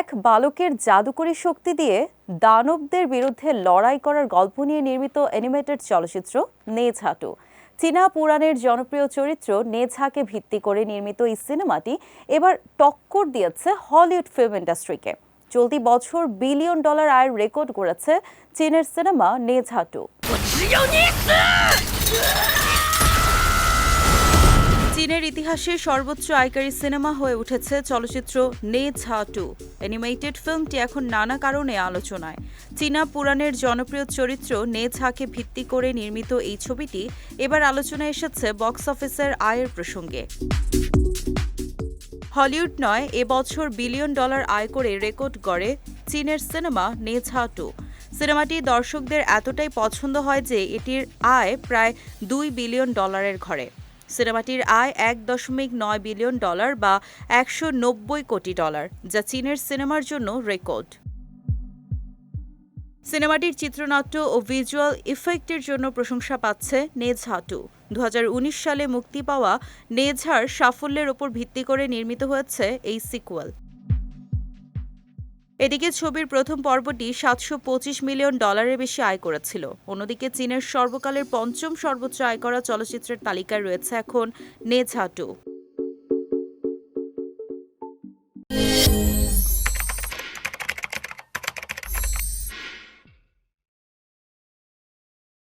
এক বালকের জাদুকরী শক্তি দিয়ে দানবদের বিরুদ্ধে লড়াই করার গল্প নিয়ে নির্মিত অ্যানিমেটেড চলচ্চিত্র নেঝাটু চীনা পুরাণের জনপ্রিয় চরিত্র নেঝাকে ভিত্তি করে নির্মিত এই সিনেমাটি এবার টক্কর দিয়েছে হলিউড ফিল্ম ইন্ডাস্ট্রিকে। চলতি বছর বিলিয়ন ডলার আয়ের রেকর্ড করেছে চীনের সিনেমা নেঝাটু চীনের ইতিহাসে সর্বোচ্চ আয়কারী সিনেমা হয়ে উঠেছে চলচ্চিত্র নে ঝা টু। অ্যানিমেটেড ফিল্মটি এখন নানা কারণে আলোচনায়। চীনা পুরাণের জনপ্রিয় চরিত্র নে ঝাকে ভিত্তি করে নির্মিত এই ছবিটি এবার আলোচনায় এসেছে বক্স অফিসের আয়ের প্রসঙ্গে। হলিউড নয় এবছর বিলিয়ন ডলার আয় করে রেকর্ড গড়ে চীনের সিনেমা নেঝা টু। সিনেমাটি দর্শকদের এতটাই পছন্দ হয় যে এটির আয় প্রায় দুই বিলিয়ন ডলারের ঘরে। সিনেমাটির আয় এক দশমিক নয় বিলিয়ন ডলার বা একশো নব্বই কোটি ডলার, যা চীনের সিনেমার জন্য রেকর্ড। সিনেমাটির চিত্রনাট্য ও ভিজুয়াল ইফেক্টের জন্য প্রশংসা পাচ্ছে নেঝা টু দু সালে মুক্তি পাওয়া নেঝার সাফল্যের ওপর ভিত্তি করে নির্মিত হয়েছে এই সিকুয়েল। এদিকে ছবির প্রথম পর্বটি সাতশো পঁচিশ মিলিয়ন ডলারের বেশি আয় করেছিল। অন্যদিকে চীনের সর্বকালের পঞ্চম সর্বোচ্চ আয় করা চলচ্চিত্রের তালিকায় রয়েছে এখন নেঝা টু